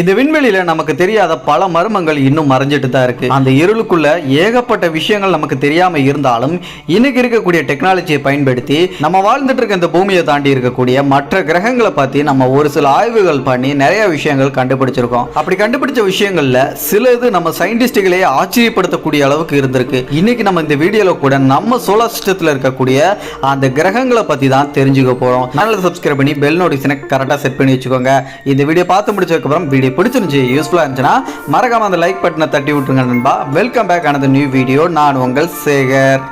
இந்த விண்வெளியில நமக்கு தெரியாத பல மர்மங்கள் இன்னும் மறைஞ்சிட்டு தான் இருக்கு. அந்த இருளுக்குள்ள ஏகப்பட்ட விஷயங்கள் நமக்கு தெரியாம இருந்தாலும் இன்னைக்கு இருக்கக்கூடிய டெக்னாலஜியை பயன்படுத்தி நம்ம வாழ்ந்துட்டு இருக்க இந்த பூமியை தாண்டி இருக்கக்கூடிய மற்ற கிரகங்களை பத்தி நம்ம ஒரு சில ஆய்வுகள் பண்ணி நிறைய விஷயங்கள் கண்டுபிடிச்சிருக்கோம். அப்படி கண்டுபிடிச்ச விஷயங்கள்ல சில இது நம்ம சயின்டிஸ்டுகளே ஆச்சரியப்படுத்தக்கூடிய அளவுக்கு இருந்திருக்கு. இன்னைக்கு நம்ம இந்த வீடியோல கூட நம்ம சோலார் சிஸ்டத்துல இருக்கக்கூடிய அந்த கிரகங்களை பத்தி தான் தெரிஞ்சுக்க போறோம். சேனலை சப்ஸ்கிரைப் பண்ணி பெல் நோட்டிஃபிகேஷனை கரெக்டாக செட் பண்ணி வச்சுக்கோங்க. இந்த வீடியோ பார்த்து முடிச்சதுக்கப்புறம் வீடியோ பிடிச்சிருந்துச்சு யூஸ்ஃபுல்லாக இருந்துச்சுன்னா மறக்காம அந்த லைக் பட்டனை தட்டி விட்டுருங்க நண்பா. வெல்கம் பேக் ஆனது நியூ வீடியோ நான் உங்கள் சேகர்.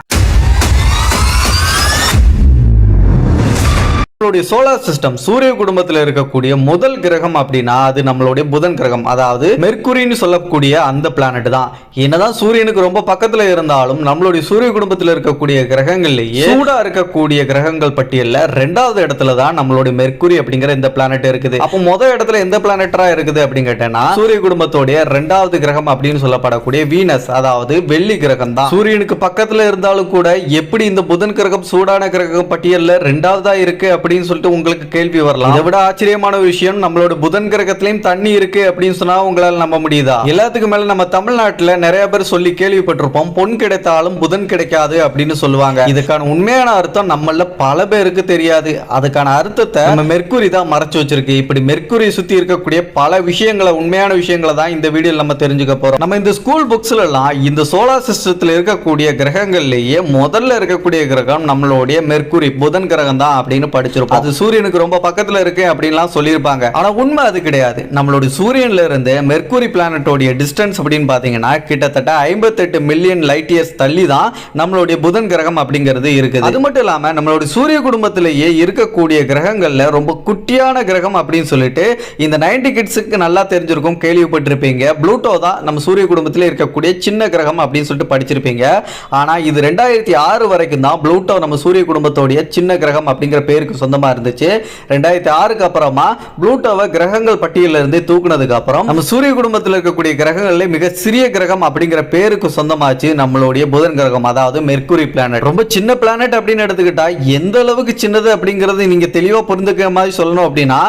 நம்மளுடைய சோலார் சிஸ்டம் சூரிய குடும்பத்தில் இருக்கக்கூடிய முதல் கிரகம் அப்படின்னா அது நம்மளுடைய புதன் கிரகம். அதாவது மெர்குரின்னு சொல்லக்கூடிய அந்த பிளானட் தான். என்னதான் சூரியனுக்கு ரொம்ப பக்கத்துல இருந்தாலும் நம்மளுடைய சூரிய குடும்பத்தில் இருக்கக்கூடிய கிரகங்கள்லயே சூடா இருக்கக்கூடிய கிரகங்கள் பட்டியல்ல ரெண்டாவது இடத்துல தான் நம்மளுடைய மெர்குரி அப்படிங்கிற இந்த பிளானட் இருக்குது. அப்போ முதல் இடத்துல எந்த பிளானட்டா இருக்குது அப்படின்னு கேட்டேன்னா சூரிய குடும்பத்தோடைய ரெண்டாவது கிரகம் அப்படின்னு சொல்லப்படக்கூடிய வீனஸ் அதாவது வெள்ளி கிரகம் தான். சூரியனுக்கு பக்கத்துல இருந்தாலும் கூட எப்படி இந்த புதன் கிரகம் சூடான கிரகம் பட்டியல்ல ரெண்டாவதா இருக்கு அப்படி அப்படின்னு சொல்லிட்டு உங்களுக்கு கேள்வி வரலாம். இதை விட ஆச்சரியமான விஷயம் நம்மளோட புதன் கிரகத்திலயும் தண்ணி இருக்கு அப்படின்னு சொன்னா உங்களால நம்ப முடியுதா? எல்லாத்துக்கும் மேல நம்ம தமிழ்நாட்டுல நிறைய பேர் சொல்லி கேள்விப்பட்டிருப்போம் பொன் கிடைத்தாலும் புதன் கிடைக்காது அப்படின்னு சொல்லுவாங்க. இதுக்கான உண்மையான அர்த்தம் நம்மள பல பேருக்கு தெரியாது. அதுக்கான அர்த்தத்தை நம்ம மெர்க்குரி தான் மறைச்சு வச்சிருக்கு. இப்படி மெர்க்குரி சுத்தி இருக்கக்கூடிய பல விஷயங்களை உண்மையான விஷயங்களை தான் இந்த வீடியோல நம்ம தெரிஞ்சுக்க போறோம். நம்ம இந்த ஸ்கூல் புக்ஸ்ல எல்லாம் இந்த சோலார் சிஸ்டத்துல இருக்கக்கூடிய கிரகங்கள்லயே முதல்ல இருக்கக்கூடிய கிரகம் நம்மளுடைய மெர்க்குரி புதன் கிரகம் தான் அப்படின்னு படிச்சிருக்கோம் படிச்சிருப்போம் அது சூரியனுக்கு ரொம்ப பக்கத்துல இருக்கு அப்படின்லாம் சொல்லியிருப்பாங்க. ஆனா உண்மை அது கிடையாது. நம்மளுடைய சூரியன்ல இருந்து மெர்க்குரி பிளானட்டோடைய டிஸ்டன்ஸ் அப்படின்னு பாத்தீங்கன்னா கிட்டத்தட்ட ஐம்பத்தெட்டு மில்லியன் லைட் இயர்ஸ் தள்ளி தான் நம்மளுடைய புதன் கிரகம் அப்படிங்கிறது இருக்குது. அது மட்டும் இல்லாம நம்மளுடைய சூரிய குடும்பத்திலேயே இருக்கக்கூடிய கிரகங்கள்ல ரொம்ப குட்டியான கிரகம் அப்படின்னு சொல்லிட்டு இந்த நைன்டி கிட்ஸுக்கு நல்லா தெரிஞ்சிருக்கும் கேள்விப்பட்டிருப்பீங்க. ப்ளூட்டோ தான் நம்ம சூரிய குடும்பத்தில் இருக்கக்கூடிய சின்ன கிரகம் அப்படின்னு சொல்லிட்டு படிச்சிருப்பீங்க. ஆனா இது ரெண்டாயிரத்தி ஆறு வரைக்கும் தான் ப்ளூட்டோ நம்ம சூரிய குடும்பத்தோடைய சின்ன கிரகம் அப்படிங்கிற பேருக்கு சொந்த சொந்தமா இருந்துச்சு. ரெண்டாயிரத்தி ஆறுக்கு அப்புறமா ப்ளூட்டோவை கிரகங்கள் பட்டியலில் இருந்து தூக்குனதுக்கு அப்புறம் நம்ம சூரிய குடும்பத்தில் இருக்கக்கூடிய கிரகங்கள்ல மிக சிறிய கிரகம் அப்படிங்கிற பேருக்கு சொந்தமாச்சு நம்மளுடைய புதன் கிரகம் அதாவது மெர்குரி பிளானட் ரொம்ப சின்ன பிளானட் அப்படின்னு எடுத்துக்கிட்டா எந்த அளவுக்கு சின்னது அப்படிங்கிறது நீங்க தெளிவா புரிந்துக்கிற மாதிரி சொல்லணும் அப்படின்னா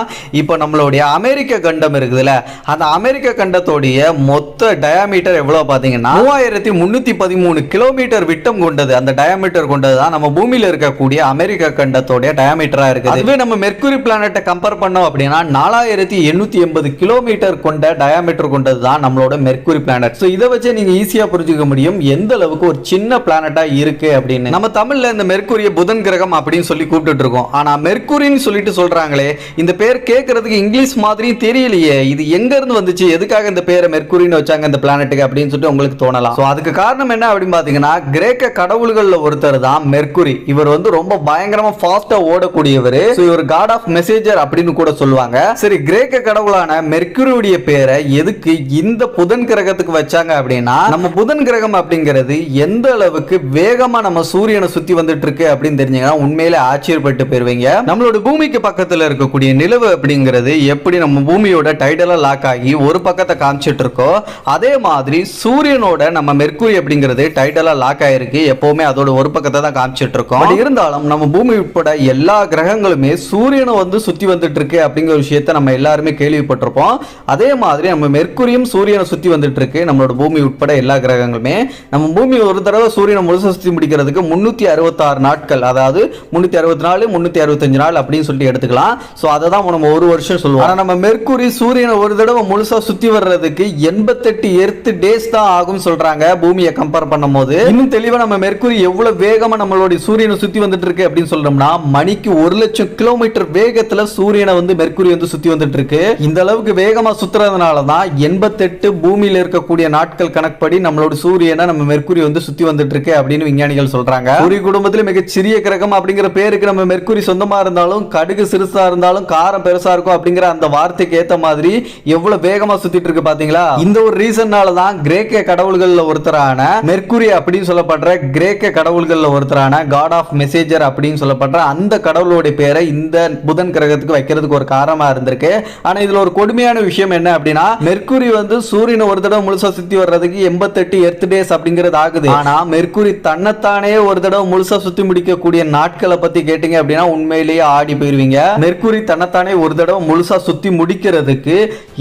இப்போ நம்மளுடைய அமெரிக்க கண்டம் இருக்குதுல்ல அந்த அமெரிக்க கண்டத்தோடைய மொத்த டயாமீட்டர் எவ்வளவு பாத்தீங்கன்னா மூவாயிரத்தி முன்னூத்தி பதிமூணு கிலோமீட்டர் விட்டம் கொண்டது. அந்த டயாமீட்டர் கொண்டது தான் நம்ம பூமியில் இருக்கக்கூடிய அமெரிக்க கண்டத்தோடைய டயாமீட்டரா இருக்குது. அதுவே நம்ம மெர்க்குரி பிளானட்டை கம்பேர் பண்ணோம் அப்படின்னா நாலாயிரத்தி எண்ணூத்தி எண்பது கிலோமீட்டர் கொண்ட டயாமீட்டர் கொண்டது தான் நம்மளோட மெர்க்குரி பிளானட் ஸோ இதை வச்சு நீங்க ஈஸியா புரிஞ்சுக்க முடியும் எந்த அளவுக்கு ஒரு சின்ன பிளானட்டா இருக்கு அப்படின்னு. நம்ம தமிழ்ல இந்த மெர்க்குரிய புதன் கிரகம் அப்படின்னு சொல்லி கூப்பிட்டு இருக்கோம். ஆனா மெர்க்குரின்னு சொல்லிட்டு சொல்றாங்களே இந்த பேர் கேட்கறதுக்கு இங்கிலீஷ் மாதிரி தெரியலையே. இது எங்க இருந்து வந்துச்சு? எதுக்காக இந்த பேரை மெர்க்குரின்னு வச்சாங்க இந்த பிளானட்டுக்கு அப்படின்னு சொல்லிட்டு உங்களுக்கு தோணலாம். ஸோ அதுக்கு காரணம் என்ன அப்படின்னு பாத்தீங்கன்னா கிரேக்க கடவுள்கள்ல ஒருத்தர் தான் மெர்க்குரி. இவர் வந்து ரொம்ப பயங்கரமா ஃபாஸ்டா ஓடக்கூடியவர். ஸோ இவர் காட் ஆஃப் மெசேஜர் அப்படின்னு கூட சொல்லுவாங்க. சரி. கிரேக்க கடவுளான மெர்க்குரியுடைய பேரை எதுக்கு இந்த புதன் கிரகத்துக்கு வச்சாங்க அப்படின்னா நம்ம புதன் கிரகம் அப்படிங்கிறது எந்த அளவுக்கு வேகமா நம்ம சூரியனை சுத்தி வந்துட்டு இருக்கு அப்படின்னு தெரிஞ்சீங்கன்னா உண்மையிலே ஆச்சரியப்பட்டு போயிருவீங்க. நம்மளோட பூமிக்கு பக்கத்துல இருக்கக்கூடிய நிலவு அப்படிங்கிறது எப்படி நம்ம பூமியோட டைடலா லாக் ஆகி ஒரு பக்கத்தை காமிச்சிட்டு இருக்கோ அதே மாதிரி சூரியனோட நம்ம மெர்க்குரி அப்படிங்கிறது டைடலா லாக் ஆயிருக்கு. எப்பவுமே அதோட ஒரு பக்கத்தை தான் காமிச்சிட்டு இருக்கோம் இருந்தாலும் நம்ம பூமி உட்பட எல்லா கிரகங்களுமே சூரியனை வந்து சுற்றி வந்துட்டு இருக்கு அப்படிங்கிற விஷயத்த நம்ம எல்லாருமே கேள்விப்பட்டிருப்போம். அதே மாதிரி நம்ம மெர்க்குரியும் சூரியனை சுற்றி வந்துட்டு இருக்கு நம்மளோட பூமி உட்பட எல்லா கிரகங்களுமே. நம்ம பூமி ஒரு தடவை சூரியனை முழுசாக சுற்றி முடிக்கிறதுக்கு முந்நூற்றி அறுபத்தாறு நாட்கள் அதாவது முந்நூற்றி அறுபத்தி நாலு முந்நூற்றி அறுபத்தஞ்சு நாள் அப்படின்னு சொல்லிட்டு எடுத்துக்கலாம். ஸோ அதை தான் நம்ம ஒரு வருஷம் சொல்லுவோம். ஆனால் நம்ம மெர்க்குரி சூரியனை ஒரு தடவை முழுசாக சுற்றி வர்றதுக்கு எண்பத்தெட்டு எர்த்து டேஸ் தான் ஆகும் சொல்றாங்க பூமியை கம்பேர் பண்ணும்போது. இன்னும் தெளிவாக நம்ம மெர்க்குரி எவ்வளோ வேகமாக நம்மளுடைய சூரியனை சுற்றி வந்துட்டு இருக்கு அப்படின்னு சொல்றோம்னா மணிக்கு ஒரு லட்சம் கிலோமீட்டர் வேகத்துல சூரியனை வந்து மெர்க்குரி வந்து சுத்தி வந்துட்டு இருக்கு இந்த அளவுக்கு வேகமா சுத்துறதுனால தான் எண்பத்தெட்டு பூமியில இருக்கக்கூடிய நாட்கள் கணக்குப்படி நம்மளோட சூரியனை நம்ம மெர்க்குரி வந்து சுத்தி வந்துட்டு இருக்கு அப்படின்னு விஞ்ஞானிகள் சொல்றாங்க. சூரிய குடும்பத்துல மிக சிறிய கிரகம் அப்படிங்கிற பேருக்கு நம்ம மெர்க்குரி சொந்தமா இருந்தாலும் கடுகு சிறுசா இருந்தாலும் காரம் பெருசா இருக்கும் அப்படிங்கிற அந்த வார்த்தைக்கு ஏத்த மாதிரி எவ்வளவு வேகமா சுத்திட்டு இருக்கு பாத்தீங்களா? இந்த ஒரு ரீசன்னால தான் கிரேக்க கடவுள்கள்ல ஒருத்தரான மெர்க்குரி அப்படின்னு சொல்லப்படுற கிரேக்க கடவுள்கள்ல ஒருத்தரான காட் ஆஃப் மெசேஜர் அப்படின்னு சொல்லப்படுற அந்த கடவுளோட சூரியனுடைய பேரை இந்த புதன் கிரகத்துக்கு வைக்கிறதுக்கு ஒரு காரணமா இருந்திருக்கு. ஆனா இதுல ஒரு கொடுமையான விஷயம் என்ன அப்படின்னா மெர்க்குரி வந்து சூரியனை ஒரு தடவை முழுசா சுத்தி வர்றதுக்கு எண்பத்தெட்டு எர்த் டேஸ் அப்படிங்கிறது ஆகுது. ஆனா மெர்க்குரி தன்னைத்தானே ஒரு தடவை முழுசா சுத்தி முடிக்கக்கூடிய நாட்களை பத்தி கேட்டீங்க அப்படின்னா உண்மையிலேயே ஆடி போயிருவீங்க. மெர்க்குரி தன்னைத்தானே ஒரு தடவை முழுசா சுத்தி முடிக்கிறதுக்கு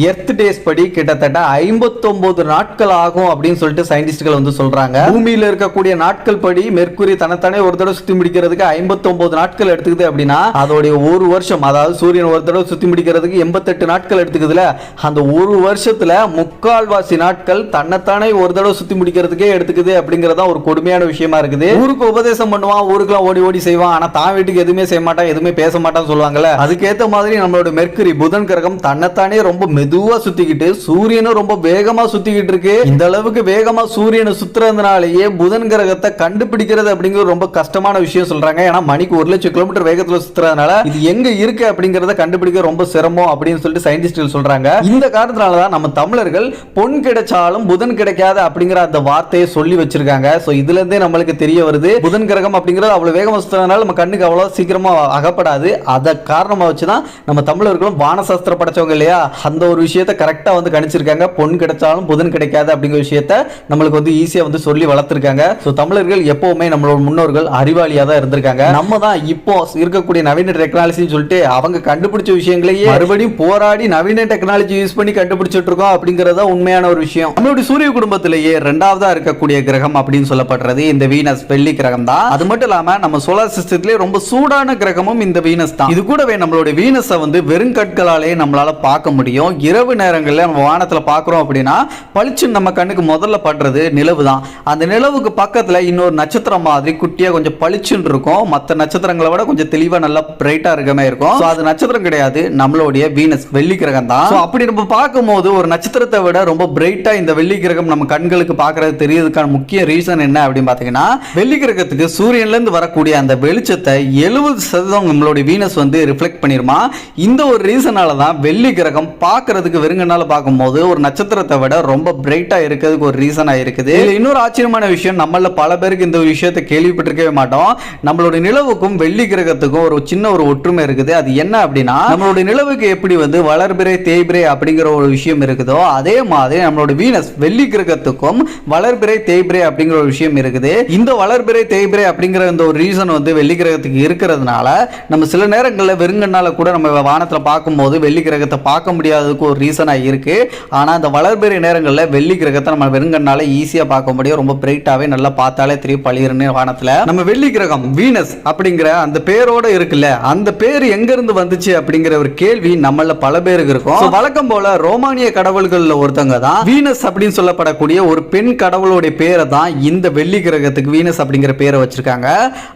எர்த் டேஸ் படி கிட்டத்தட்ட ஐம்பத்தொன்பது நாட்கள் ஆகும் அப்படின்னு சொல்லிட்டு சயின்டிஸ்ட்கள் வந்து சொல்றாங்க. பூமியில இருக்கக்கூடிய நாட்கள் படி மெர்க்குரி தன்னைத்தானே ஒரு தடவை சுத்தி முடிக்கிறதுக்கு ஐம்பத்தொன்பது நாட்கள் எடுத்துக்குது அப்படின்னா அதோடைய ஒரு வருஷம் அதாவது சூரியன் ஒரு தடவை சுத்தி முடிக்கிறதுக்கு எண்பத்தெட்டு நாட்கள் எடுத்துக்குதுல அந்த ஒரு வருஷத்துல முக்கால்வாசி நாட்கள் தன்னைத்தானே ஒரு தடவை சுத்தி முடிக்கிறதுக்கே எடுத்துக்குது அப்படிங்கறதா ஒரு கொடுமையான விஷயமா இருக்குது. ஊருக்கு உபதேசம் பண்ணுவான் ஊருக்குலாம் ஓடி ஓடி செய்வான் ஆனால் தான் வீட்டுக்கு எதுவுமே செய்ய மாட்டான் எதுவுமே பேச மாட்டான்னு சொல்லுவாங்கல்ல. அதுக்கேற்ற மாதிரி நம்மளோட மெர்க்குரி புதன் கிரகம் தன்னைத்தானே ரொம்ப மெதுவா சுத்திக்கிட்டு சூரியனும் ரொம்ப வேகமா சுத்திக்கிட்டு இருக்கு. இந்த அளவுக்கு வேகமா சூரியனை சுற்றுறதுனாலேயே புதன் கிரகத்தை கண்டுபிடிக்கிறது அப்படிங்கிறது ரொம்ப கஷ்டமான விஷயம் சொல்றாங்க. ஏன்னா மணிக்கு ஒரு லட்சம் கிலோமீட்டர் வேகத்துல சுத்துறதுனால இது எங்க இருக்கு அப்படிங்கறத கண்டுபிடிக்க ரொம்ப சிரமம் அப்படின்னு சொல்லிட்டு சயின்டிஸ்ட்கள் சொல்றாங்க. இந்த காரணத்தினாலதான் நம்ம தமிழர்கள் பொன் கிடைச்சாலும் புதன் கிடைக்காது அப்படிங்கிற அந்த வார்த்தையை சொல்லி வச்சிருக்காங்க. சோ இதுல இருந்தே நம்மளுக்கு தெரிய வருது. புதன் கிரகம் அப்படிங்கிறது அவ்வளவு வேகமா சுத்துறதுனால நம்ம கண்ணுக்கு அவ்வளவு சீக்கிரமா அகப்படாது. அதை காரணமா வச்சுதான் நம்ம தமிழர்களும் வானசாஸ்திரம் படைச்சவங்க இல்லையா? அந்த ஒரு விஷயத்தை கரெக்டா வந்து கணிச்சிருக்காங்க. பொன் கிடைச்சாலும் புதன் கிடைக்காது அப்படிங்கிற விஷயத்த நம்மளுக்கு வந்து ஈஸியா வந்து சொல்லி வளர்த்துருக்காங்க. ஸோ தமிழர்கள் எப்பவுமே நம்மளோட முன்னோர்கள் அறிவாளியா தான் இருந்திருக்காங்க. நம்ம தான் இப்போ இருக்கக்கூடிய நவீன டெக்னாலஜின்னு சொல்லிட்டு அவங்க கண்டுபிடிச்ச விஷயங்களையே மறுபடியும் போராடி நவீன டெக்னாலஜி யூஸ் பண்ணி கண்டுபிடிச்சிட்டு இருக்கோம் அப்படிங்கறது உண்மையான ஒரு விஷயம். நம்மளுடைய சூரிய குடும்பத்திலேயே ரெண்டாவதா இருக்கக்கூடிய கிரகம் அப்படின்னு சொல்லப்படுறது இந்த வீனஸ் வெள்ளி கிரகம் தான் அது மட்டும் இல்லாம நம்ம சோலார் சிஸ்டத்திலே ரொம்ப சூடான கிரகமும் இந்த வீனஸ் தான் இது கூடவே நம்மளுடைய வீனஸை வந்து வெறும் கற்களாலே நம்மளால பார்க்க முடியும். இரவு நேரங்களில் நம்ம வானத்துல பார்க்குறோம் அப்படின்னா பளிச்சுன்னு நம்ம கண்ணுக்கு முதல்ல படுறது நிலவு தான் அந்த நிலவுக்கு பக்கத்துல இன்னொரு நட்சத்திரம் மாதிரி குட்டியா கொஞ்சம் பளிச்சுன்னு இருக்கும். மற்ற நட்சத்திரங்களை விட கொஞ்சம் தெளிவா நல்லா பிரைட்டா இருக்க மாதிரி இருக்கும். அது நட்சத்திரம் கிடையாது. நம்மளுடைய வீனஸ் வெள்ளி கிரகம் தான். அப்படி நம்ம பார்க்கும்போது ஒரு நட்சத்திரத்தை விட ரொம்ப பிரைட்டா இந்த வெள்ளி கிரகம் நம்ம கண்களுக்கு பார்க்கறது தெரியறதுக்கான முக்கிய ரீசன் என்ன அப்படின்னு பார்த்தீங்கன்னா வெள்ளி கிரகத்துக்கு சூரியன்ல இருந்து வரக்கூடிய அந்த வெளிச்சத்தை எழுபது சதவீதம் நம்மளுடைய வீனஸ் வந்து ரிஃப்ளெக்ட் பண்ணிருமா? இந்த ஒரு ரீசனால தான் வெள்ளி கிரகம் பார்க்கறதுக்கு வெறுங்கனால பார்க்கும்போது ஒரு நட்சத்திரத்தை விட ரொம்ப பிரைட்டா இருக்கிறதுக்கு ஒரு ரீசன் இருக்குது. இன்னொரு ஆச்சரியமான விஷயம் நம்மள பல பேருக்கு இந்த விஷயத்தை கேள்விப்பட்டிருக்கவே மாட்டோம். நம்மளுடைய நிலவுக்கும் வெள்ளி கிரகத்துக்கும் ஒரு ஒரு சின்ன ஒரு ஒற்றுமை இருக்குது. அது என்ன அப்படின்னா நம்மளுடைய நிலவுக்கு எப்படி வந்து வளர்பிறை தேய்பிறை அப்படிங்கிற ஒரு விஷயம் இருக்குதோ அதே மாதிரி நம்மளோட வீனஸ் வெள்ளி கிரகத்துக்கும் வளர்பிறை தேய்பிறை அப்படிங்கிற ஒரு விஷயம் இருக்குது. இந்த வளர்பிறை தேய்பிறை அப்படிங்கிற இந்த ஒரு ரீசன் வந்து வெள்ளி கிரகத்துக்கு இருக்கிறதுனால நம்ம சில நேரங்களில் வெறுங்கண்ணால கூட நம்ம வானத்தில் பார்க்கும்போது வெள்ளி கிரகத்தை பார்க்க முடியாததுக்கு ஒரு ரீசனாக இருக்கு. ஆனால் அந்த வளர்பிறை நேரங்களில் வெள்ளி கிரகத்தை நம்ம வெறுங்கண்ணால ஈஸியாக பார்க்க முடியும். ரொம்ப பிரைட்டாகவே நல்லா பார்த்தாலே தெரியும் பளிர்னு வானத்தில். நம்ம வெள்ளி கிரகம் வீனஸ் அப்படிங்கிற அந்த பேரோட இருக்குல்ல? அந்த பேர் எங்க இருந்து வந்துச்சு அப்படிங்கிற ஒரு கேள்வி நம்மள பல பேருக்கு இருக்கும். வழக்கம் போல ரோமானிய கடவுள்கள்ல ஒருத்தங்க தான் வீனஸ் அப்படின்னு சொல்லப்படக்கூடிய ஒரு பெண் கடவுளுடைய பேரை தான் இந்த வெள்ளி கிரகத்துக்கு வீனஸ் அப்படிங்கிற பேரை வச்சிருக்காங்க.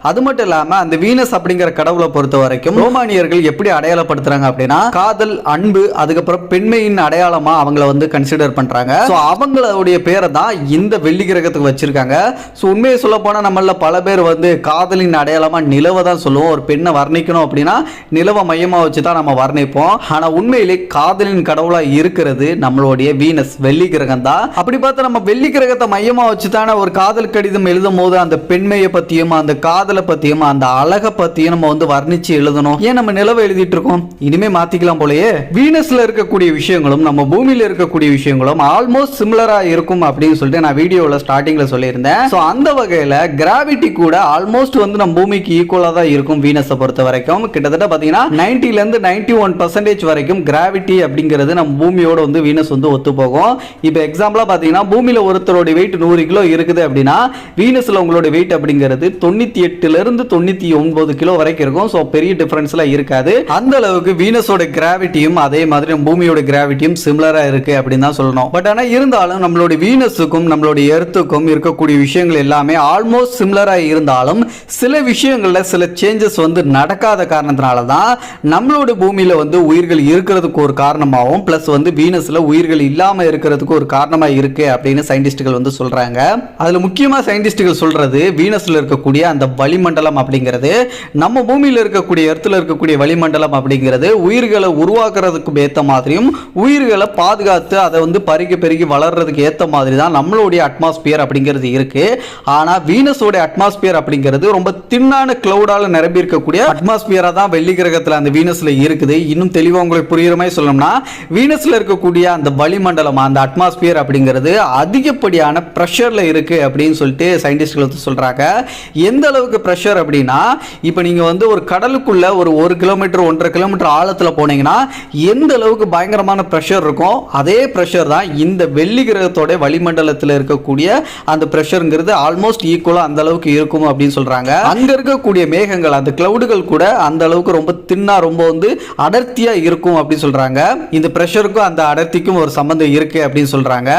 அது மட்டும் இல்லாம அந்த வீனஸ் அப்படிங்கிற கடவுளை பொறுத்த வரைக்கும் ரோமானியர்கள் எப்படி அடையாளப்படுத்துறாங்க அப்படின்னா காதல் அன்பு அதுக்கப்புறம் பெண்மையின் அடையாளமா அவங்கள வந்து கன்சிடர் பண்றாங்க. ஸோ அவங்களுடைய பேரை தான் இந்த வெள்ளி கிரகத்துக்கு வச்சிருக்காங்க. ஸோ உண்மையை சொல்ல போனா நம்மள பல பேர் வந்து காதலின் அடையாளமா நிலவை தான் சொல்லுவோம். ஒரு பெண்ணை வர்ணிக்கணும் அப்படின்னா நிலவை மையமா வச்சு தான் நம்ம வர்ணிப்போம். ஆனால் உண்மையிலே காதலின் கடவுளா இருக்கிறது நம்மளுடைய வீனஸ் வெள்ளி கிரகம் தான் அப்படி பார்த்தா நம்ம வெள்ளி கிரகத்தை மையமா வச்சு தானே ஒரு காதல் கடிதம் எழுதும் போது அந்த பெண்மையை பற்றியும் அந்த காதலை பத்தியும் அந்த அழகை பற்றியும் நம்ம வந்து வர்ணிச்சு எழுதணும். ஏன் நம்ம நிலவை எழுதிட்டு இருக்கோம்? இனிமே மாத்திக்கலாம் போலயே. வீனஸ்ல இருக்கக்கூடிய விஷயங்களும் நம்ம பூமியில் இருக்கக்கூடிய விஷயங்களும் ஆல்மோஸ்ட் சிமிலராக இருக்கும் அப்படின்னு சொல்லிட்டு நான் வீடியோவில் ஸ்டார்டிங்கில் சொல்லியிருந்தேன். ஸோ அந்த வகையில் கிராவிட்டி கூட ஆல்மோஸ்ட் வந்து நம்ம பூமிக்கு ஈக்குவலா தான் இருக்கும் வீனஸை பொறுத்த வரைக்கும் கிட்டத்தட்ட பாத்தீங்கன்னா நைன்டில இருந்து நைன்டி ஒன் பர்சன்டேஜ் வரைக்கும் கிராவிட்டி அப்படிங்கிறது நம்ம பூமியோட வந்து வீனஸ் வந்து ஒத்து போகும் இப்போ எக்ஸாம்பிளாக பார்த்தீங்கன்னா பூமியில் ஒருத்தரோட வெயிட் நூறு கிலோ இருக்குது அப்படின்னா வீனஸ்ல உங்களோட வெயிட் அப்படிங்கிறது தொண்ணூற்றி எட்டுல இருந்து ஒன்பது கிலோ வரைக்கும் இருக்கும். ஸோ பெரிய டிஃப்ரென்ஸ்லாம் இருக்காது. அந்த அளவுக்கு வீனஸோட கிராவிட்டியும் அதே மாதிரி நம்ம பூமியோட கிராவிட்டியும் சிமிலராக இருக்கு அப்படின்னு தான் சொல்லணும். பட் ஆனால் இருந்தாலும் நம்மளோட வீனஸுக்கும் நம்மளோட எர்த்துக்கும் இருக்கக்கூடிய விஷயங்கள் எல்லாமே ஆல்மோஸ்ட் சிமிலராக இருந்தாலும் சில விஷயங்களில் சில சேஞ்சஸ் வந்து நடக்காத காரணத்தினால தான் நம்மளோட பூமியில் வந்து உயிர்கள் இருக்கிறதுக்கு ஒரு காரணமாகவும் ப்ளஸ் வந்து வீனஸில் உயிர்கள் இல்லாமல் இருக்கிறதுக்கு ஒரு காரணமாக இருக்குது அப்படின்னு சயின்டிஸ்ட்டுகள் வந்து சொல்கிறாங்க அதில் முக்கியமாக சயின்டிஸ்ட்டுகள் சொல்கிறது வீனஸில் இருக்கக்கூடிய அந்த வளிமண்டலம் அப்படிங்கிறது நம்ம பூமியில் இருக்கக்கூடிய இடத்துல இருக்கக்கூடிய வளிமண்டலம் அப்படிங்கிறது உயிர்களை உருவாக்குறதுக்கு ஏற்ற மாதிரியும் உயிர்களை பாதுகாத்து அதை வந்து பருகி பெருகி வளர்றதுக்கு ஏற்ற மாதிரி தான் நம்மளுடைய அட்மாஸ்பியர் அப்படிங்கிறது இருக்குது ஆனால் வீனஸோட அட்மாஸ்பியர் அப்படிங்கிறது ரொம்ப தின்னான கிளவுடால நிரம்பி இருக்கக்கூடிய இருக்கக்கூடிய அட்மாஸ்பியரா தான் வெள்ளி கிரகத்துல அந்த வீனஸ்ல இருக்குது. இன்னும் தெளிவா உங்களுக்கு புரியுற மாதிரி சொல்லணும்னா வீனஸ்ல இருக்கக்கூடிய அந்த வளிமண்டலம் அந்த அட்மாஸ்பியர் அப்படிங்கிறது அதிகப்படியான ப்ரெஷர்ல இருக்கு அப்படின்னு சொல்லிட்டு சயின்டிஸ்ட்கள் வந்து சொல்றாங்க. எந்த அளவுக்கு ப்ரெஷர் அப்படின்னா இப்போ நீங்க வந்து ஒரு கடலுக்குள்ள ஒரு ஒரு கிலோமீட்டர் ஒன்றரை கிலோமீட்டர் ஆழத்துல போனீங்கன்னா எந்த அளவுக்கு பயங்கரமான ப்ரெஷர் இருக்கும் அதே ப்ரெஷர் தான் இந்த வெள்ளி கிரகத்தோட வளிமண்டலத்தில் இருக்கக்கூடிய அந்த ப்ரெஷருங்கிறது ஆல்மோஸ்ட் ஈக்குவலாக அந்த அளவுக்கு இருக்கும் அப்படின்னு சொல்றாங்க. அங்க இருக்கக்கூடிய மேகங்கள் அந்த கிளவுடுகள் கூட அந்த அளவுக்கு ரொம்ப தின்னா ரொம்ப வந்து அடர்த்தியா இருக்கும் அப்படின்னு சொல்றாங்க. இந்த ப்ரெஷருக்கும் அந்த அடர்த்திக்கும் ஒரு சம்பந்தம் இருக்கு அப்படின்னு சொல்றாங்க.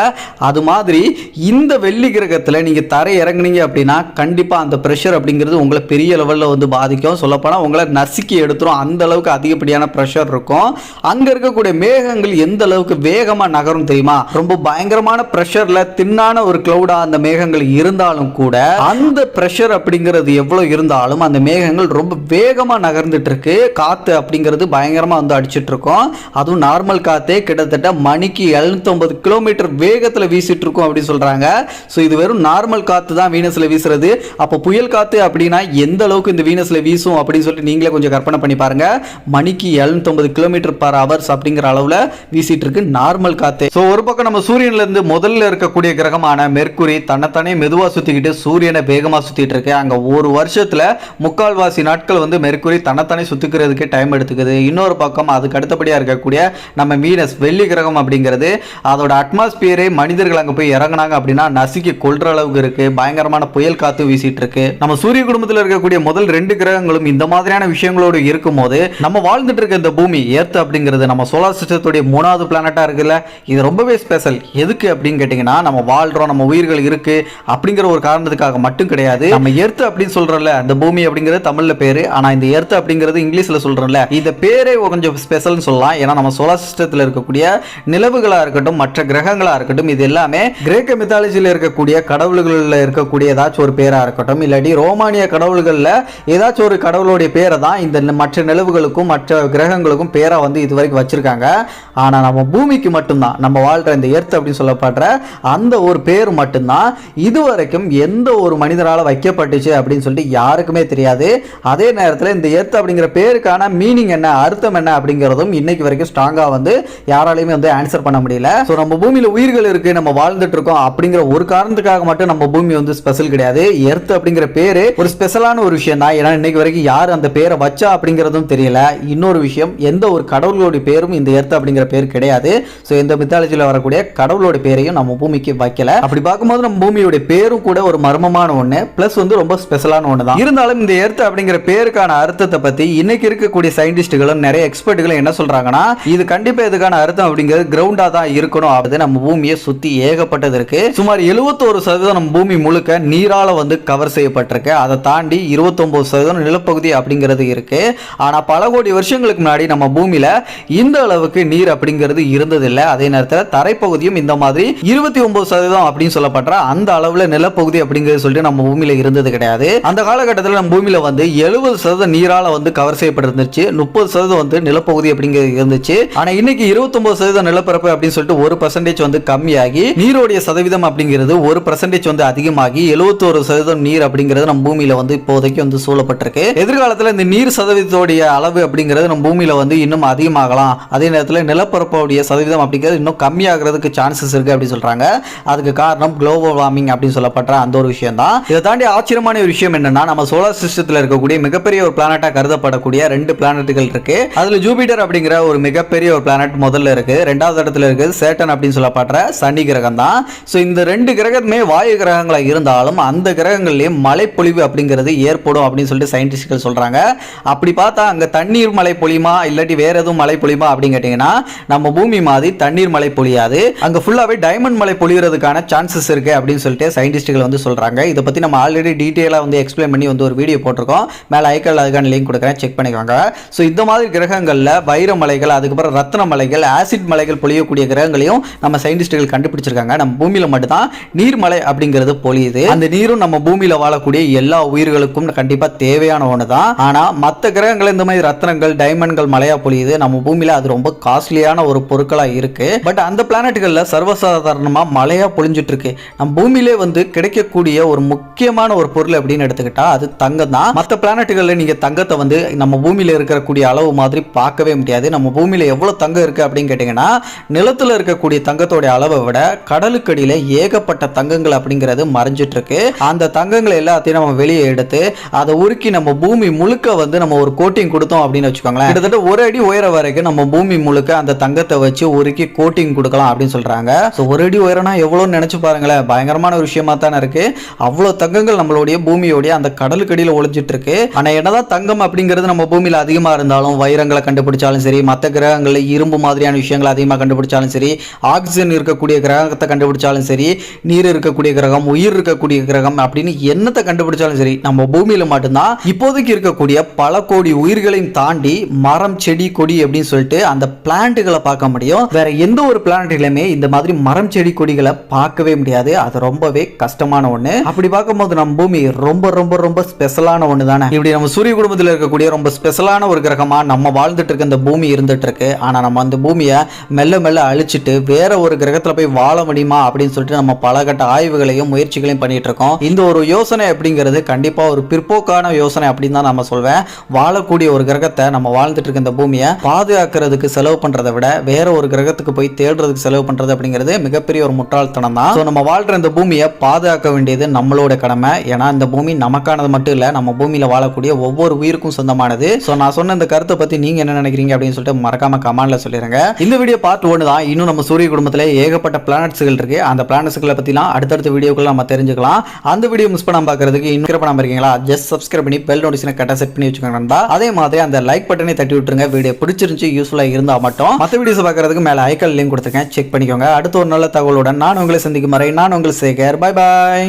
அது மாதிரி இந்த வெள்ளி கிரகத்துல நீங்க தரை இறங்குனீங்க அப்படின்னா கண்டிப்பா அந்த ப்ரெஷர் அப்படிங்கிறது உங்களை பெரிய லெவல்ல வந்து பாதிக்கும். சொல்லப்போனால் உங்களை நசுக்கி எடுத்துரும். அந்த அளவுக்கு அதிகப்படியான ப்ரெஷர் இருக்கும். அங்க இருக்கக்கூடிய மேகங்கள் எந்த அளவுக்கு வேகமா நகரும் தெரியுமா? ரொம்ப பயங்கரமான ப்ரெஷர்ல தின்னான ஒரு கிளவுடா அந்த மேகங்கள் இருந்தாலும் கூட அந்த ப்ரெஷர் அப்படிங்கிறது எவ்வளவு இருந்தாலும் அந்த மேகங்கள் ரொம்ப வேகமாக நகர்ந்துட்டு இருக்கு காற்று அப்படிங்கிறது பயங்கரமாக வந்து அடிச்சுட்டு இருக்கோம் அதுவும் நார்மல் காற்றே கிட்டத்தட்ட மணிக்கு 750 கிலோமீட்டர் வேகத்தில் வீசிட்டு இருக்கும் அப்படின்னு சொல்கிறாங்க ஸோ இது வெறும் நார்மல் காற்று தான் வீனஸில் வீசுறது. அப்போ புயல் காற்று அப்படின்னா எந்த அளவுக்கு இந்த வீனஸில் வீசும் அப்படின்னு சொல்லிட்டு நீங்களே கொஞ்சம் கற்பனை பண்ணி பாருங்க. மணிக்கு 750 கிலோமீட்டர் பர் ஹவர்ஸ் அப்படிங்கிற அளவில் வீசிட்டு இருக்கு நார்மல் காற்று ஸோ ஒரு பக்கம் நம்ம சூரியன்ல இருந்து முதல்ல இருக்கக்கூடிய கிரகமான மெர்க்குரி தன்னைத்தானே மெதுவாக சுற்றிக்கிட்டு சூரியனை வேகமாக சுற்றிட்டு இருக்கு அங்கே ஒரு வருஷத்தில் முக்கால்வாசி நாட்கள் வந்து மெர்க்குரி தன்னைத்தானே சுத்துக்கிறதுக்கு டைம் எடுத்துக்குது. இன்னொரு பக்கம் அதுக்கு அடுத்தபடியா இருக்கக்கூடிய நம்ம வீனஸ் வெள்ளி கிரகம் அப்படிங்கிறது அதோட அட்மாஸ்பியரே மனிதர்கள் அங்க போய் இறங்குனாங்க அப்படின்னா நசுக்கி கொள்ற அளவுக்கு இருக்கு. பயங்கரமான புயல் காத்து வீசிட்டு இருக்கு. நம்ம சூரிய குடும்பத்தில் இருக்கக்கூடிய முதல் ரெண்டு கிரகங்களும் இந்த மாதிரியான விஷயங்களோடு இருக்கும்போது நம்ம வாழ்ந்துட்டு இருக்க இந்த பூமி ஏர்த் அப்படிங்கிறது நம்ம சோலார் சிஸ்டத்துடைய மூணாவது பிளானட்டா இருக்குல்ல? இது ரொம்பவே ஸ்பெஷல் எதுக்கு அப்படின்னு கேட்டிங்கன்னா நம்ம வாழ்றோம் நம்ம உயிர்கள் இருக்கு அப்படிங்கிற ஒரு காரணத்துக்காக மட்டும் கிடையாது. நம்ம எர்த் அப்படின்னு சொல்றோம்ல அந்த பூமி அப்படிங்கிறது தமிழ்ல பேரு ஆனால் இந்த எர்த் அப்படிங்கிறது இங்கிலீஷில் சொல்கிறோம்ல இந்த பேரே கொஞ்சம் ஸ்பெஷல்னு சொல்லலாம். ஏன்னா நம்ம சோலார் சிஸ்டத்தில் இருக்கக்கூடிய நிலவுகளாக இருக்கட்டும் மற்ற கிரகங்களாக இருக்கட்டும் இது எல்லாமே கிரேக்க மித்தாலஜியில் இருக்கக்கூடிய கடவுள்களில் இருக்கக்கூடிய ஏதாச்சும் ஒரு பேராக இருக்கட்டும் இல்லாட்டி ரோமானிய கடவுள்களில் ஏதாச்சும் ஒரு கடவுளுடைய பேரை தான் இந்த மற்ற நிலவுகளுக்கும் மற்ற கிரகங்களுக்கும் பேராக வந்து இது வரைக்கும் வச்சுருக்காங்க. ஆனால் நம்ம பூமிக்கு மட்டும்தான் நம்ம வாழ்கிற இந்த எர்த் அப்படின்னு சொல்லப்படுற அந்த ஒரு பேர் மட்டும்தான் இதுவரைக்கும் எந்த ஒரு மனிதரால் வைக்கப்பட்டுச்சு அப்படின்னு சொல்லிட்டு யாருக்குமே தெரியாது. அதே நேரத்தில் இந்த எர்த் அப்படிங்கிற பேருக்கான மீனிங் என்ன அர்த்தம் என்ன அப்படிங்கிறதும் இன்னைக்கு வரைக்கும் ஸ்ட்ராங்காக வந்து யாராலையுமே வந்து ஆன்சர் பண்ண முடியல. ஸோ நம்ம பூமியில் உயிர்கள் இருக்குது நம்ம வாழ்ந்துட்டு இருக்கோம் அப்படிங்கிற ஒரு காரணத்துக்காக மட்டும் நம்ம பூமி வந்து ஸ்பெஷல் கிடையாது. எர்த் அப்படிங்கிற பேர் ஒரு ஸ்பெஷலான ஒரு விஷயம் தான் ஏன்னா இன்னைக்கு வரைக்கும் யார் அந்த பேரை வச்சா அப்படிங்கிறதும் தெரியல. இன்னொரு விஷயம் எந்த ஒரு கடவுளோடைய பேரும் இந்த எர்த் அப்படிங்கிற பேர் கிடையாது. ஸோ இந்த மித்தாலஜியில் வரக்கூடிய கடவுளோட பேரையும் நம்ம பூமிக்கு வைக்கல. அப்படி பார்க்கும்போது நம்ம பூமியோட பேரும் கூட ஒரு மர்மமான ஒன்று ப்ளஸ் வந்து ரொம்ப ஸ்பெஷலான ஒன்று தான் இருந்தாலும் இந்த எர்த் அப்படிங்கிற பேர் பேருக்கான அர்த்தத்தை பத்தி இன்னைக்கு இருக்கக்கூடிய சயின்டிஸ்டுகளும் நிறைய எக்ஸ்பர்ட்டுகளும் என்ன சொல்றாங்கன்னா இது கண்டிப்பா இதுக்கான அர்த்தம் அப்படிங்கிறது கிரவுண்டா தான் இருக்கணும் அது நம்ம பூமியை சுத்தி ஏகப்பட்டது இருக்கு. சுமார் 71% சதவீதம் நம்ம பூமி முழுக்க நீரால வந்து கவர் செய்யப்பட்டிருக்கு. அதை தாண்டி 29% சதவீதம் நிலப்பகுதி அப்படிங்கிறது இருக்கு. ஆனா பல கோடி வருஷங்களுக்கு முன்னாடி நம்ம பூமியில இந்த அளவுக்கு நீர் அப்படிங்கிறது இருந்ததில்லை. அதே நேரத்தில் தரைப்பகுதியும் இந்த மாதிரி இருபத்தி ஒன்பது சதவீதம் அப்படின்னு சொல்லப்படுற அந்த அளவுல நிலப்பகுதி அப்படிங்கிறது சொல்லிட்டு நம்ம பூமியில இருந்தது கிடையாது. அந்த காலகட்டத்தில் நம்ம பூமியில வந்து எழுபது சதவீதம் நீரால வந்து கவர் செய்யப்பட்டிருந்துச்சு. முப்பது சதவீதம் வந்து நிலப்பகுதி அப்படிங்கிறது இருந்துச்சு. ஆனா இன்னைக்கு 29% சதவீதம் நிலப்பரப்பு அப்படின்னு சொல்லிட்டு ஒரு பர்சன்டேஜ் வந்து கம்மியாகி நீரோடைய சதவீதம் அப்படிங்கிறது ஒரு பர்சன்டேஜ் வந்து அதிகமாகி 71% சதவீதம் நீர் அப்படிங்கிறது நம்ம பூமியில வந்து இப்போதைக்கு வந்து சூழப்பட்டிருக்கு. எதிர்காலத்தில் இந்த நீர் சதவீதத்தோடைய அளவு அப்படிங்கிறது நம்ம பூமியில வந்து இன்னும் அதிகமாகலாம். அதே நேரத்தில் நிலப்பரப்போடைய சதவீதம் அப்படிங்கிறது இன்னும் கம்மியாகிறதுக்கு சான்சஸ் இருக்கு அப்படின்னு சொல்றாங்க. அதுக்கு காரணம் குளோபல் வார்மிங் அப்படின்னு சொல்லப்படுற அந்த ஒரு விஷயம் தான் இதை தாண்டி ஆச்சரியமான ஒரு விஷயம் என்னன்னா நம்ம சோலார் சிஸ்டத்தில் இருக்கக்கூடிய மிகப்பெரிய ஒரு பிளானட்டா கருதப்படக்கூடிய ரெண்டு பிளானட்டுகள் இருக்கு. அதுல ஜூபிட்டர் அப்படிங்கிற ஒரு மிகப்பெரிய ஒரு பிளானட் முதல்ல இருக்கு. ரெண்டாவது இடத்துல இருக்குது சேட்டன் அப்படின்னு சொல்லப்படுற சனி கிரகம் தான். ஸோ இந்த ரெண்டு கிரகமே வாயு கிரகங்களாக இருந்தாலும் அந்த கிரகங்கள்லயும் மழைப்பொழிவு அப்படிங்கிறது ஏற்படும் அப்படின்னு சொல்லிட்டு சயின்டிஸ்ட்கள் சொல்றாங்க. அப்படி பார்த்தா அங்க தண்ணீர் மழை பொழியுமா? இல்லாட்டி வேற எதுவும் மழை பொழியுமா அப்படின்னு கேட்டீங்கன்னா நம்ம பூமி மாதிரி தண்ணீர் மழை பொழியாது. அங்க ஃபுல்லாவே டைமண்ட் மழை பொழியறதுக்கான சான்சஸ் இருக்கு அப்படின்னு சொல்லிட்டு சயின்டிஸ்ட்கள் வந்து சொல்றாங்க. இதை பத்தி நம்ம ஆல்ரெடி டீட்டெயிலாக வந்து எக்ஸ்பிளைன் பண்ணி வந்து ஒரு வீடியோ போட்டிருக்கோம். மேலே ஐக்கல் அதுக்கான லிங்க் கொடுக்குறேன். செக் பண்ணிக்கோங்க. ஸோ இந்த மாதிரி கிரகங்களில் வைர மலைகள் அதுக்கப்புறம் ரத்ன மலைகள் ஆசிட் மலைகள் பொழியக்கூடிய கிரகங்களையும் நம்ம சயின்டிஸ்ட்கள் கண்டுபிடிச்சிருக்காங்க. நம்ம பூமியில மட்டும்தான் நீர்மலை அப்படிங்கிறது பொழியுது. அந்த நீரும் நம்ம பூமியில வாழக்கூடிய எல்லா உயிர்களுக்கும் கண்டிப்பாக தேவையான ஒன்று தான் ஆனால் மற்ற கிரகங்கள் இந்த மாதிரி ரத்னங்கள் டைமண்ட்கள் மலையா பொழியுது. நம்ம பூமியில அது ரொம்ப காஸ்ட்லியான ஒரு பொருட்களா இருக்கு. பட் அந்த பிளானட்டுகளில் சர்வசாதாரணமாக மலையாக பொழிஞ்சிட்டு இருக்கு நம்ம பூமியிலே வந்து கிடைக்கக்கூடிய ஒரு முக்கியமான ஒரு பொருள் அப்படின்னு எடுத்துக்கிட்டா அது தங்கம் தான். மற்ற பிளானட்டுகள் காலத்தில் நீங்கள் தங்கத்தை வந்து நம்ம பூமியில் இருக்கக்கூடிய அளவு மாதிரி பார்க்கவே முடியாது. நம்ம பூமியில் எவ்வளோ தங்கம் இருக்குது அப்படின்னு கேட்டிங்கன்னா நிலத்தில் இருக்கக்கூடிய தங்கத்தோடைய அளவை விட கடலுக்கடியில் ஏகப்பட்ட தங்கங்கள் அப்படிங்கிறது மறைஞ்சிட்ருக்கு. அந்த தங்கங்களை எல்லாத்தையும் நம்ம வெளியே எடுத்து அதை உருக்கி நம்ம பூமி முழுக்க வந்து நம்ம ஒரு கோட்டிங் கொடுத்தோம் அப்படின்னு வச்சுக்கோங்களேன். கிட்டத்தட்ட ஒரு அடி உயர வரைக்கும் நம்ம பூமி முழுக்க அந்த தங்கத்தை வச்சு உருக்கி கோட்டிங் கொடுக்கலாம் அப்படின்னு சொல்கிறாங்க ஸோ ஒரு அடி உயரம்னா எவ்வளோன்னு நினச்சி பாருங்களேன். பயங்கரமான ஒரு விஷயமா தானே இருக்குது அவ்வளோ தங்கங்கள் நம்மளுடைய பூமியோடைய அந்த கடலுக்கடியில் ஒழிஞ்சிட்டு இருக்கு ஆனால் என்னதான் தங்கம் அப்படிங்கிறது நம்ம பூமியில் அதிகமாக இருந்தாலும் வைரங்களை கண்டுபிடிச்சாலும் சரி மற்ற கிரகங்களில் இரும்பு மாதிரியான விஷயங்களை அதிகமாக கண்டுபிடிச்சாலும் சரி ஆக்சிஜன் இருக்கக்கூடிய கிரகத்தை கண்டுபிடிச்சாலும் சரி நீர் இருக்கக்கூடிய கிரகம் உயிர் இருக்கக்கூடிய கிரகம் அப்படின்னு என்னத்தை கண்டுபிடிச்சாலும் சரி நம்ம பூமியில் மட்டும்தான். இப்போதைக்கு இருக்கக்கூடிய பல கோடி உயிர்களையும் தாண்டி மரம் செடி கொடி அப்படின்னு சொல்லிட்டு அந்த பிளான்ட்டுகளை பார்க்க முடியும். வேற எந்த ஒரு பிளானட்லையுமே இந்த மாதிரி மரம் செடி கொடிகளை பார்க்கவே முடியாது. அது ரொம்பவே கஷ்டமான ஒண்ணு. அப்படி பார்க்கும்போது நம்ம பூமி ரொம்ப ரொம்ப ரொம்ப ஸ்பெஷலான ஒன்று தானே இப்படி நம்ம சூரிய குடும்பத்தில் இருக்கக்கூடிய ரொம்ப ஸ்பெஷலான ஒரு கிரகமாக நம்ம வாழ்ந்துட்டு இருக்க இந்த பூமி இருந்துட்டு இருக்கு ஆனால் நம்ம அந்த பூமியை மெல்ல மெல்ல அழிச்சிட்டு வேற ஒரு கிரகத்தில் போய் வாழ முடியுமா அப்படின்னு சொல்லிட்டு நம்ம பல கட்ட ஆய்வுகளையும் முயற்சிகளையும் பண்ணிட்டு இருக்கோம். இந்த ஒரு யோசனை அப்படிங்கிறது கண்டிப்பாக ஒரு பிற்போக்கான யோசனை அப்படின்னு தான் நம்ம சொல்வேன். வாழக்கூடிய ஒரு கிரகத்தை நம்ம வாழ்ந்துட்டு இருக்க இந்த பூமியை பாதுகாக்கிறதுக்கு செலவு பண்ணுறதை விட வேற ஒரு கிரகத்துக்கு போய் தேடுறதுக்கு செலவு பண்ணுறது அப்படிங்கிறது மிகப்பெரிய ஒரு முட்டாள்தனம் தான். ஸோ நம்ம வாழ்கிற இந்த பூமியை பாதுகாக்க வேண்டியது நம்மளோட கடமை. ஏன்னா இந்த பூமி நமக்கானது மட்டும் இல்லை நம்ம பூமியில் வாழக்கூடிய ஒவ்வொரு உயிருக்கும் சொந்தமானது. ஸோ நான் சொன்ன இந்த கருத்தை பற்றி நீங்கள் என்ன நினைக்கிறீங்க அப்படின்னு சொல்லிட்டு மறக்காம கமெண்ட்ல சொல்லிடுங்க இந்த வீடியோ பார்ட் ஒன்று தான் இன்னும் நம்ம சூரிய குடும்பத்தில் ஏகப்பட்ட பிளானட்ஸ்கள் இருக்கு. அந்த பிளானட்ஸ்களை பற்றிலாம் அடுத்தடுத்த வீடியோக்குள்ள நம்ம தெரிஞ்சுக்கலாம். அந்த வீடியோ மிஸ் பண்ணாம பார்க்கறதுக்கு இன்னும் பண்ணாம இருக்கீங்களா? ஜஸ்ட் சப்ஸ்கிரைப் பண்ணி பெல் நோட்டிஃபிகேஷன் கரெக்டாக செட் பண்ணி வச்சுக்கோங்க நண்பா. அதே மாதிரி அந்த லைக் பட்டனை தட்டி விட்டுருங்க. வீடியோ பிடிச்சிருந்துச்சு யூஸ்ஃபுல்லாக இருந்தால் மட்டும். மற்ற வீடியோஸ் பார்க்கறதுக்கு மேலே ஐக்கல் லிங்க் கொடுத்துருக்கேன். செக் பண்ணிக்கோங்க. அடுத்த ஒரு நல்ல தகவலுடன் நான் உங்களை சந்திக்கும் வரை நான் உங்களை சேகர் பை பாய்